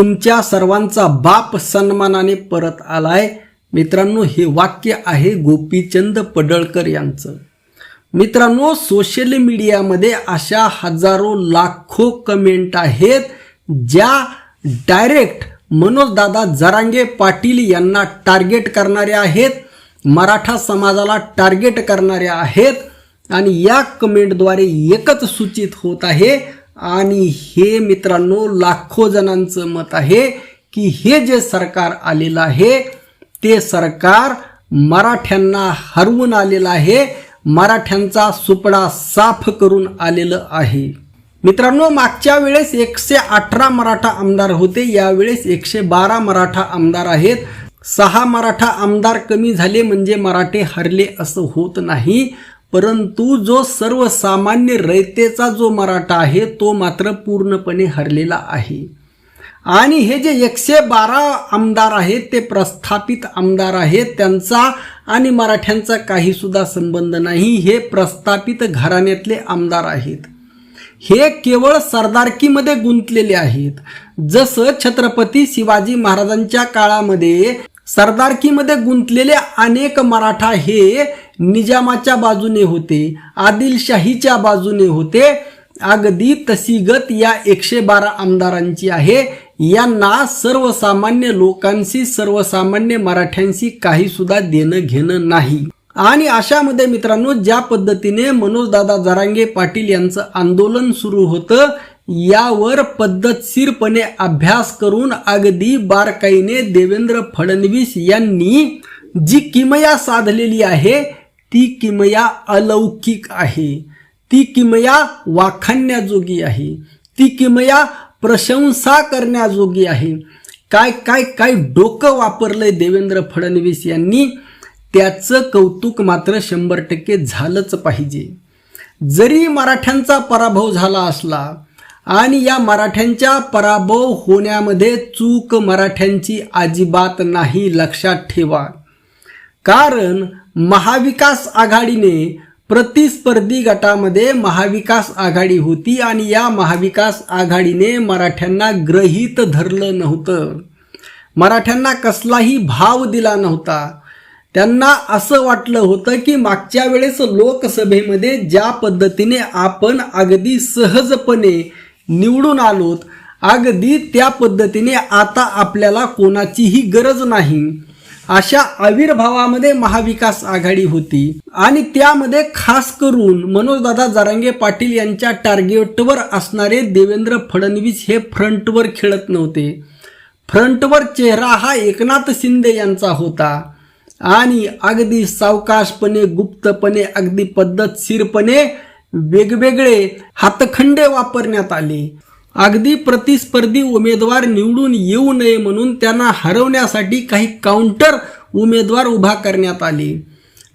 तुमच्या सर्वांचा बाप सन्मानाने परत आलाय. मित्रांनो हे वाक्य आहे गोपीचंद पडळकर यांचं. मित्रांनो सोशल मीडियामध्ये अशा हजारो लाखो कमेंट आहेत ज्या डायरेक्ट मनोजदादा जरांगे पाटील यांना टार्गेट करणाऱ्या आहेत मराठा समाजाला टार्गेट करणाऱ्या आहेत आणि या कमेंटद्वारे एकच सूचित होत आहे आणि हे मित्रांनो लाखो जणांचं मत आहे की हे जे सरकार आलेलं आहे ते सरकार मराठ्यांना हरवून आलेलं आहे मराठ्यांचा सुपडा साफ करून आलेलं आहे. मित्रांनो मागच्या वेळेस एकशे अठरा मराठा आमदार होते यावेळेस एकशे बारा मराठा आमदार आहेत. सहा मराठा आमदार कमी झाले म्हणजे मराठे हरले असं होत नाही. परंतु जो सर्वसामान्य रयतेचा जो मराठा आहे तो मात्र पूर्णपणे हरलेला आहे. आणि हे जे एकशे बारा आमदार आहेत ते प्रस्थापित आमदार आहेत त्यांचा आणि मराठ्यांचा काहीसुद्धा संबंध नाही हे प्रस्थापित घराण्यातले आमदार आहेत. हे केवळ सरदारकीमध्ये गुंतलेले आहेत. जसं छत्रपती शिवाजी महाराजांच्या काळामध्ये सरदारकीमध्ये गुंतलेले अनेक मराठा हे निजामाच्या बाजूने होते आदिलशाहीच्या बाजूने होते. अगदी तशी गत या एकशे बारा आमदारांची आहे. यांना सर्वसामान्य लोकांशी सर्वसामान्य मराठ्यांशी काही सुद्धा देणं घेणं नाही. आणि अशामध्ये मित्रांनो ज्या पद्धतीने मनोजदादा जरांगे पाटील यांचं आंदोलन सुरू होतं यावर पद्धतशीरपणे अभ्यास करून अगदी बारकाईने देवेंद्र फडणवीस यांनी जी किमया साधलेली आहे ती किमया अलौकिक आहे. ती किमया वाखाणण्याजोगी आहे. ती किमया प्रशंसा करण्याजोगी आहे. काय काय काय डोकं वापरलंय देवेंद्र फडणवीस यांनी त्याचं कौतुक मात्र शंभर टक्के झालंच पाहिजे. जरी मराठ्यांचा पराभव झाला असला आणि या मराठ्यांच्या पराभव होण्यामध्ये चूक मराठ्यांची अजिबात नाही लक्षात ठेवा. कारण महाविकास आघाडीने प्रतिस्पर्धी गटामध्ये महाविकास आघाडी होती आणि या महाविकास आघाडीने मराठ्यांना ग्रहीत धरलं नव्हतं. मराठ्यांना कसलाही भाव दिला नव्हता. त्यांना असं वाटलं होतं की मागच्या वेळेस लोकसभेमध्ये ज्या पद्धतीने आपण अगदी सहजपणे निवडून आलोत अगदी त्या पद्धतीने आता आपल्याला कोणाचीही गरज नाही. अशा आविर्भावामध्ये महाविकास आघाडी होती. आणि त्यामध्ये खास करून मनोजदादा जारांगे पाटील यांच्या टार्गेटवर असणारे देवेंद्र फडणवीस हे फ्रंटवर खेळत नव्हते. फ्रंटवर चेहरा हा एकनाथ शिंदे यांचा होता. आणि अगदी सावकाशपणे गुप्तपणे अगदी पद्धतशीरपणे वेगवेगळे हातखंडे वापरण्यात आले. अगदी प्रतिस्पर्धी उमेदवार निवडून येऊ नये म्हणून त्यांना हरवण्यासाठी काही काउंटर उमेदवार उभा करण्यात आले.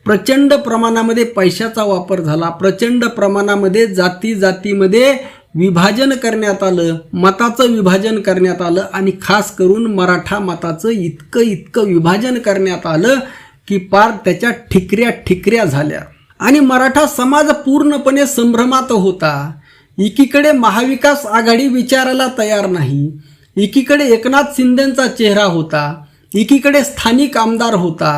प्रचंड प्रमाणामध्ये पैशाचा वापर झाला. प्रचंड प्रमाणामध्ये जाती जातीमध्ये विभाजन करण्यात आलं. मताचं विभाजन करण्यात आलं आणि खास करून मराठा मताचं इतकं इतकं विभाजन करण्यात आलं की पार त्याच्या ठिकऱ्या ठिकऱ्या झाल्या. आणि मराठा समाज पूर्णपणे संभ्रमात होता. एकीकडे महाविकास आघाडी विचारायला तयार नाही एकीकडे एकनाथ शिंदेचा चेहरा होता एकीकडे स्थानिक आमदार होता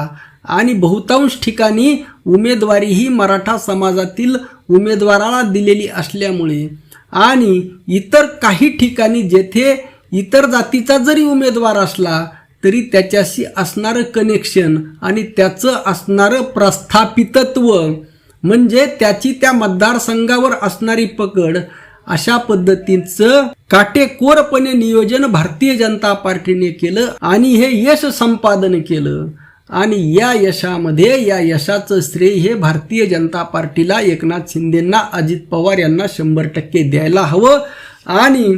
आणि बहुतांश ठिकाणी उमेदवारी ही मराठा समाजातील उमेदवाराला दिलेली असल्यामुळे आणि इतर काही ठिकाणी जेथे इतर जातीचा जरी उमेदवार असला तरी त्याच्याशी असणारं कनेक्शन आणि त्याचं असणारं प्रस्थापितत्व म्हणजे त्याची त्या मतदारसंघावर असणारी पकड अशा पद्धतीचं काटेकोरपणे नियोजन भारतीय जनता पार्टीने केलं आणि हे यश संपादन केलं. आणि या यशामध्ये या यशाचं श्रेय हे भारतीय जनता पार्टीला एकनाथ शिंदेंना अजित पवार यांना शंभर टक्के द्यायला हवं. आणि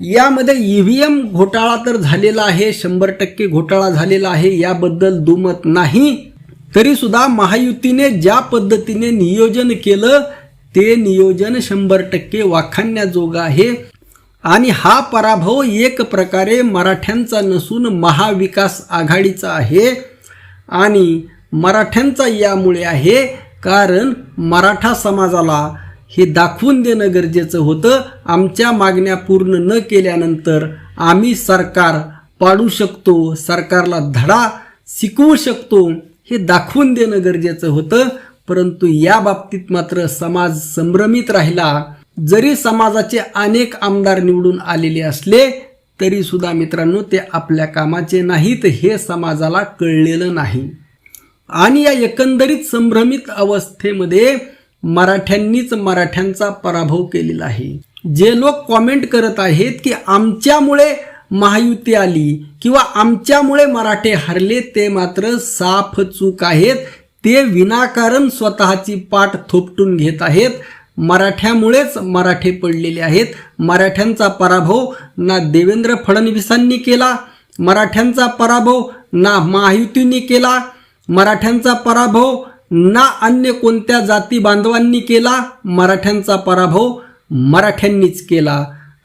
यामध्ये ई व्ही एम घोटाळा तर झालेला आहे शंभर टक्के घोटाळा झालेला आहे याबद्दल दुमत नाही. तरी सुद्धा महायुतीने ज्या पद्धतीने नियोजन केलं ते नियोजन शंभर टक्के वाखाणण्याजोगं आहे. आणि हा पराभव एक प्रकारे मराठ्यांचा नसून महाविकास आघाडीचा आहे. आणि मराठ्यांचा यामुळे आहे कारण मराठा समाजाला हे दाखवून देणं गरजेचं होतं. आमच्या मागण्या पूर्ण न केल्यानंतर आम्ही सरकार पाडू शकतो सरकारला धडा शिकवू शकतो. हे दाखवून देणं गरजेचं होतं परंतु या बाबतीत मात्र समाज संभ्रमित राहिला. जरी समाजाचे अनेक आमदार निवडून आलेले असले तरी सुद्धा मित्रांनो ते आपल्या कामाचे नाहीत हे समाजाला कळलेलं नाही. आणि या एकंदरीत संभ्रमित अवस्थेमध्ये मराठ्यांनीच मराठ्यांचा पराभव केलेला आहे. जे लोक कॉमेंट करत आहेत की आमच्यामुळे महायुती आली किंवा आमच्यामुळे मराठे हरले ते मात्र साफ चूक आहेत. ते विनाकारण स्वतःची पाठ थोपटून घेत आहेत. मराठ्यामुळेच मराठे पडलेले आहेत. मराठ्यांचा पराभव ना देवेंद्र फडणवीसांनी केला मराठ्यांचा पराभव ना महायुतींनी केला मराठ्यांचा पराभव ना अन्य कोणत्या जाती बांधवांनी केला मराठ्यांचा पराभव मराठ्यांनीच केला.